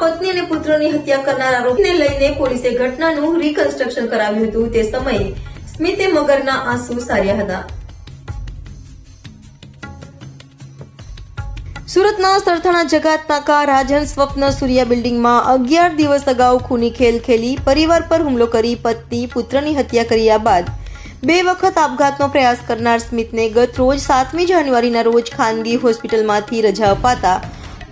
પુત્રની હત્યા કરનાર આરોપીને લઈને પોલીસે ઘટનાનું રિકન્સ્ટ્રક્શન કરાવ્યું હતું તે સમયે. સ્મિતે મગરના આંસુ સાર્યા હતા. સુરતના સરથાણા જગાતનાકા રાજન સ્વપ્ન સૂર્યા બિલ્ડિંગમાં અગિયાર દિવસ અગાઉ ખૂની ખેલ ખેલી, પરિવાર પર હુમલો કરી પત્ની પુત્રની હત્યા કર્યા બાદ બે વખત આપઘાતનો પ્રયાસ કરનાર સ્મિતને ગત રોજ સાતમી જાન્યુઆરીના રોજ ખાનગી હોસ્પિટલમાંથી રજા અપાતા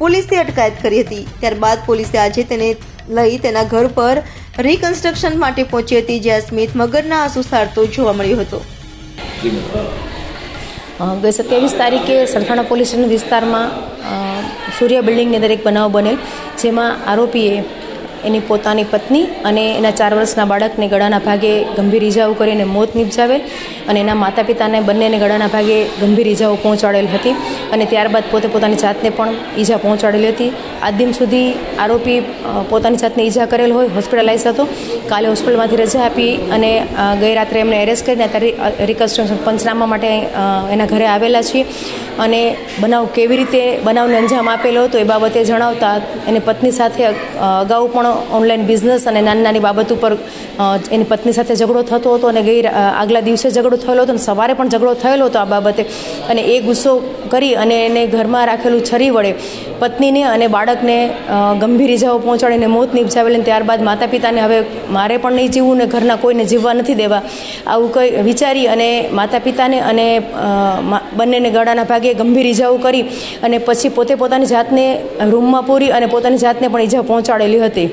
પોલીસે અટકાયત કરી હતી. ત્યારબાદ પોલીસે આજે તેને લઈ તેના ઘર પર રિકન્સ્ટ્રક્શન માટે પહોંચી હતી, જ્યાં સ્મિત મગરના આંસુ સારતો જોવા મળ્યો હતો. ગઈ સત્યાવીસ તારીખે સરથાણા પોલીસ સ્ટેશન વિસ્તારમાં સૂર્ય બિલ્ડિંગની અંદર એક બનાવ બનેલ, જેમાં આરોપીએ એની પોતાની પત્ની અને એના ચાર વર્ષના બાળકને ગળાના ભાગે ગંભીર ઇજાઓ કરીને મોત નિપજાવેલ અને એના માતા પિતાને બંનેને ગળાના ભાગે ગંભીર ઇજાઓ પહોંચાડેલ હતી અને ત્યારબાદ પોતે પોતાની જાતને પણ ઈજા પહોંચાડેલી હતી. આજ દિન સુધી આરોપી પોતાની જાતને ઈજા કરેલ હોય, હોસ્પિટલાઇઝ હતો. કાલે હોસ્પિટલમાંથી રજા આપી અને ગઈ રાત્રે એમને એરેસ્ટ કરીને અત્યારે રિકન્સ્ટ્રક્શન પંચનામા માટે એના ઘરે આવેલા છીએ અને બનાવ કેવી રીતે બનાવને અંજામ આપેલો હતો એ બાબતે જણાવતા એની પત્ની સાથે અગાઉ પણ ઓનલાઈન બિઝનેસ અને નાની નાની બાબત ઉપર એની પત્ની સાથે ઝઘડો થતો હતો અને ગઈ આગલા દિવસે ઝઘડો થયેલો હતો અને સવારે પણ ઝઘડો થયેલો હતો આ બાબતે. અને એ ગુસ્સો કરી અને એને ઘરમાં રાખેલું છરી વડે પત્નીને અને બાળકને ગંભીર ઇજાઓ પહોંચાડીને મોત નિપજાવેલી અને ત્યારબાદ માતા પિતાને હવે મારે પણ નહીં જીવવું ને ઘરના કોઈને જીવવા નથી દેવા. આવું કંઈ વિચારી અને માતા પિતાને અને બંનેને ગળાના ભાગે ગંભીર ઇજાઓ કરી અને પછી પોતે પોતાની જાતને રૂમમાં પૂરી અને પોતાની જાતને પણ ઈજા પહોંચાડેલી હતી.